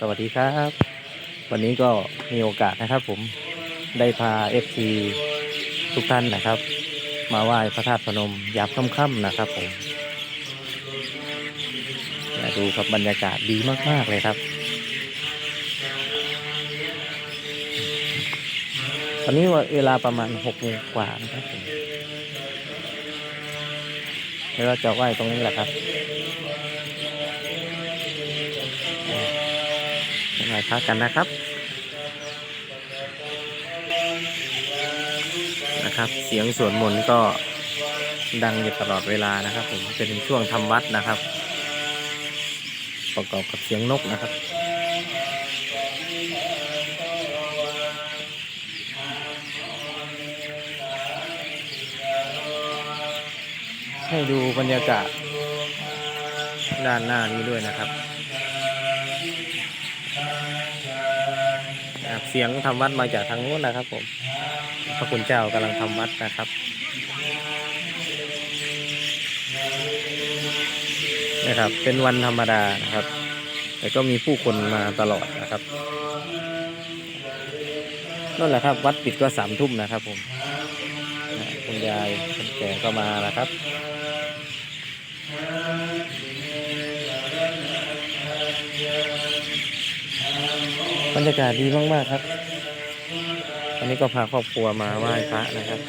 สวัสดีครับ วันนี้ก็มีโอกาสนะครับ ผมได้พา FC ทุกท่านนะครับ มาไหว้พระธาตุพนมยามค่ำๆนะครับ ผมมาดูครับบรรยากาศดีมากๆเลยครับตอนนี้เวลาประมาณหกโมงกว่านะครับผมเดี๋ยวเราจะไหว้ตรงนี้แหละครับ ไหว้พระกันนะครับนะครับ เสียงสวดมนต์ก็ดังอยู่ตลอดเวลานะครับ ผมเป็นช่วงทำวัดนะครับ ประกอบกับเสียงนกนะครับให้ดูบรรยากาศด้านหน้านี้ด้วยนะครับ เสียงทำวัดมาจากทางโน้นนะครับ ผมพระคุณเจ้ากำลังทำวัดนะครับนะครับ เป็นวันธรรมดานะครับ แต่ก็มีผู้คนมาตลอดนะครับนั่นแหละครับ วัดปิดก็สามทุ่มนะครับ ผมคุณยายคนแก่ก็มานะครับ บรรยากาศดีมากๆครับ อันนี้ก็พาครอบครัวมาไหว้พระนะครับ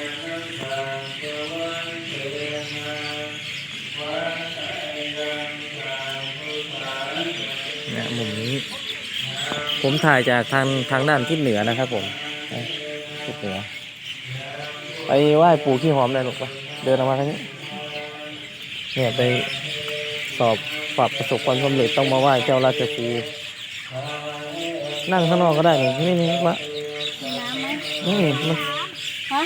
มุมนี้ ผมถ่ายจากทางทางด้านทิศเหนือนะครับผมนะทิศเหนือ ไปไหว้ปู่ขี้หอมได้หรอกปะเดินออกมาทางนี้ เนี่ยไปสอบปรับประสบความสำเร็จต้องมาไหว้เจ้าราชครู นั่งข้างนอกก็ได้นี่นี่นี่วะมีน้ำไหมนี่มันฮะ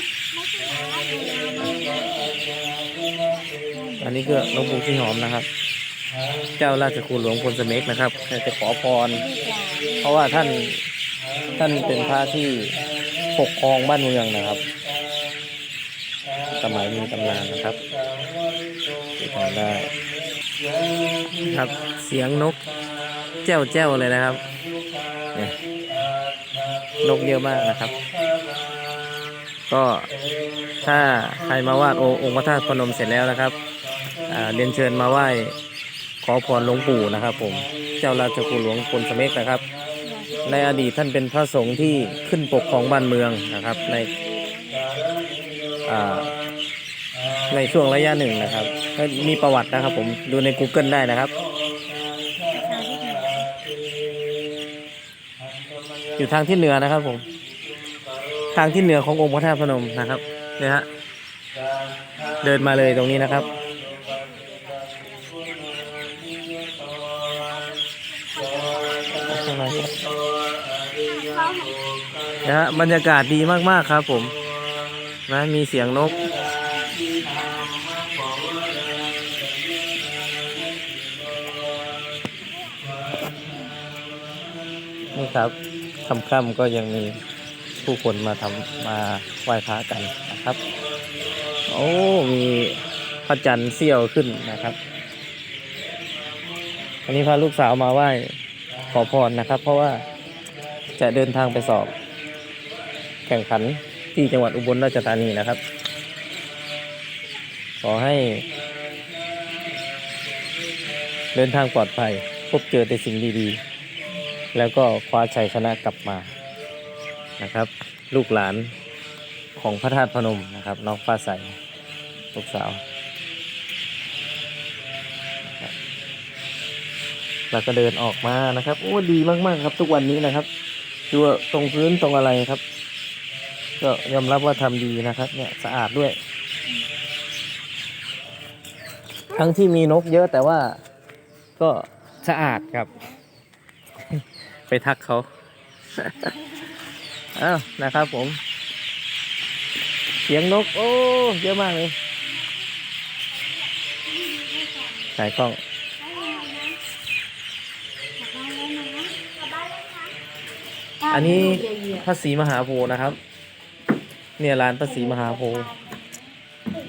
อันนี้ก็หลวงปู่ขี้หอมนะครับ เจ้าราชครูหลวงพลสเมกนะครับจะขอพรลูกหลานเพราะว่าท่านท่านเป็นพระที่ปกครองบ้านเมืองนะครับ สมัยมีตำนานนะครับติดตามได้ ครับเสียงนกแจ้วแจ้วเลยนะครับเนี่ย นกเยอะมากนะครับ ก็ถ้าใครมาวาดองค์พระธาตุพนมเสร็จแล้วนะครับเรียนเชิญมาไหว้ขอพรหลวงปู่นะครับ ผมเจ้าราชกุหลวงพลสเมกนะครับ ในอดีตท่านเป็นพระสงฆ์ที่ขึ้นปกครองบ้านเมืองนะครับ ในในช่วงระยะหนึ่งนะครับมีประวัตินะครับ ผมดูใน Google ได้นะครับ อยู่ทางที่เหนือนะครับ ผม ทางที่เหนือขององค์พระธาตุพนมนะครับเนี่ยฮะเดินมาเลยตรงนี้นะครับ นะฮะบรรยากาศดีมากๆครับผมนะมีเสียงนก นี่ครับ ค่ำๆก็ยังมีผู้คนมาทำมาไหว้พระกันนะครับ โอ้มีพระจันทร์เสี้ยวขึ้นนะครับ อันนี้พาลูกสาวมาไหว้ขอพรนะครับ เพราะว่าจะเดินทางไปสอบ แข่งขันที่จังหวัดอุบลราชธานีนะครับ ขอให้ เดินทางปลอดภัย พบเจอแต่สิ่งดีๆ แล้วก็คว้าชัยชนะกลับมานะครับ ลูกหลานของพระธาตุพนมนะครับ น้องฟ้าใสลูกสาวนะครับแล้วก็เดินออกมานะครับ โอ้ดีมาก ๆ ครับ ทุกวันนี้นะครับดูว่าตรงพื้นตรงอะไรครับ ก็ยอมรับว่าทำดีนะครับ เนี่ยสะอาดด้วย ทั้งที่มีนกเยอะแต่ว่าก็สะอาดครับ ไปทักเขา อ้าวนะครับผม เสียงนก โอ้ เยอะมากเลยสายกล้องอันนี้พระศรีมหาโพธิ์นะครับ เนี่ยร้านพระศรีมหาโพธิ์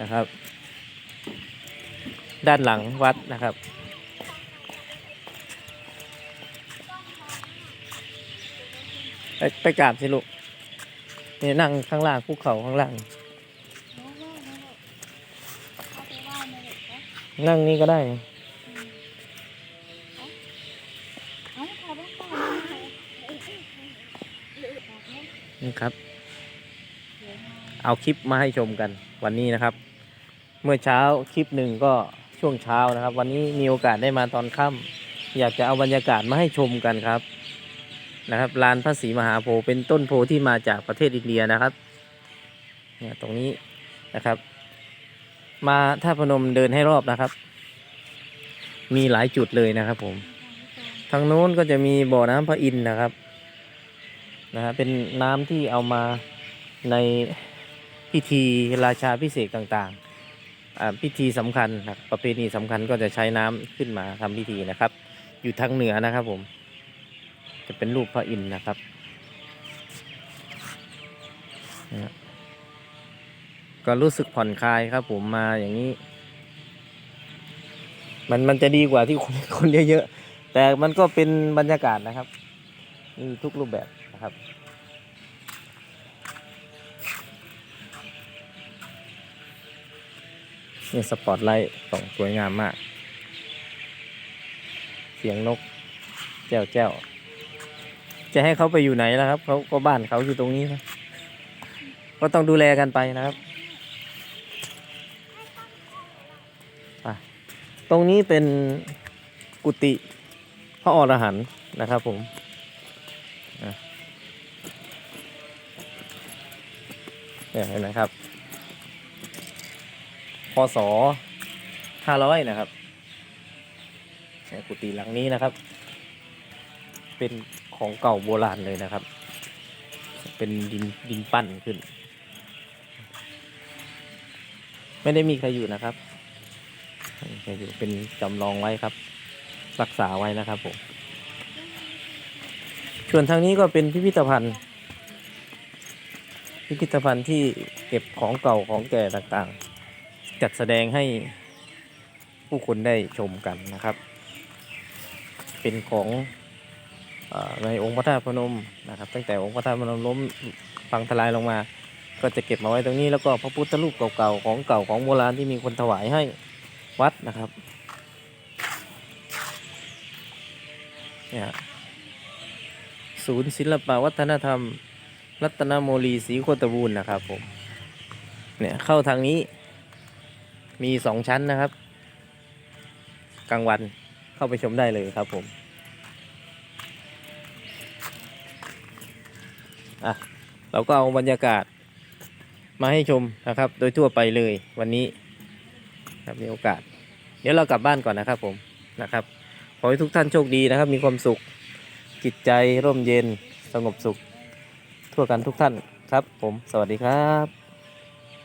นะครับ ด้านหลังวัดนะครับ ไปไปกราบสิลูกนี่นั่งข้างล่างคุกเข่าข้างล่าง นั่งนี่ก็ได้ นี่ครับ เอาคลิปมาให้ชมกันวันนี้นะครับ เมื่อเช้าคลิปหนึ่งก็ช่วงเช้านะครับ วันนี้มีโอกาสได้มาตอนค่ำอยากจะเอาบรรยากาศมาให้ชมกันครับ นะครับลานพระศรีมหาโพธิ์เป็นต้นโพธิ์ที่มาจากประเทศอินเดียนะครับเนี่ยตรงนี้นะครับ มาท่าพนมเดินให้รอบนะครับ มีหลายจุดเลยนะครับผม ทางโน้นก็จะมีบ่อน้ำพระอินทร์นะครับนะฮะเป็นน้ำที่เอามาในพิธีราชาพิเศษต่างๆอ่าพิธีสำคัญนะประเพณีสำคัญก็จะใช้น้ำขึ้นมาทำพิธีนะครับ อยู่ทางเหนือนะครับผม จะเป็นรูปพระอินทร์นะครับนะก็รู้สึกผ่อนคลายครับผมมาอย่างนี้ มันมันจะดีกว่าที่คนคนเยอะๆ แต่มันก็เป็นบรรยากาศนะครับ มีทุกรูปแบบนะครับ นี่สปอตไลท์ส่องสวยงามมาก เสียงนก แจ้วแจ้ว จะให้เขาไปอยู่ไหนแล่ะครับเขาก็บ้านเขาอยู่ตรงนี้นะก็ต้องดูแลกันไปนะครับตรงนี้เป็นกุฏิพระอรหันต์นะครับผมเนี่ยเห็นไหมครับพศห้าร้อยนะครับเนี่ยกุฏิหลังนี้นะครับ เป็น ของเก่าโบราณเลยนะครับ เป็นดินดินปั้นขึ้น ไม่ได้มีใครอยู่นะครับใครอยู่เป็นจำลองไว้ครับ รักษาไว้นะครับผมส่วนทางนี้ก็เป็นพิพิธภัณฑ์ พิพิธภัณฑ์ที่เก็บของเก่าของแก่ต่างๆ จัดแสดงให้ผู้คนได้ชมกันนะครับ เป็นของ ในองค์พระธาตุพนมนะครับ ตั้งแต่องค์พระธาตุพนมล้มพังทลายลงมา ก็จะเก็บมาไว้ตรงนี้แล้วก็พระพุทธรูปเก่าๆของเก่าของโบราณที่มีคนถวายให้วัดนะครับเนี่ยศูนย์ศิลปวัฒนธรรม รัตนโมลีศรีโคตบูรณ์นะครับผมเนี่ยเข้าทางนี้มีสองชั้นนะครับ กลางวันเข้าไปชมได้เลยครับผม เราก็เอาบรรยากาศมาให้ชมนะครับ โดยทั่วไปเลยวันนี้ครับมีโอกาส เดี๋ยวเรากลับบ้านก่อนนะครับผมนะครับขอให้ทุกท่านโชคดีนะครับ มีความสุขจิตใจร่มเย็นสงบสุข ทั่วกันทุกท่านครับผม สวัสดีครับ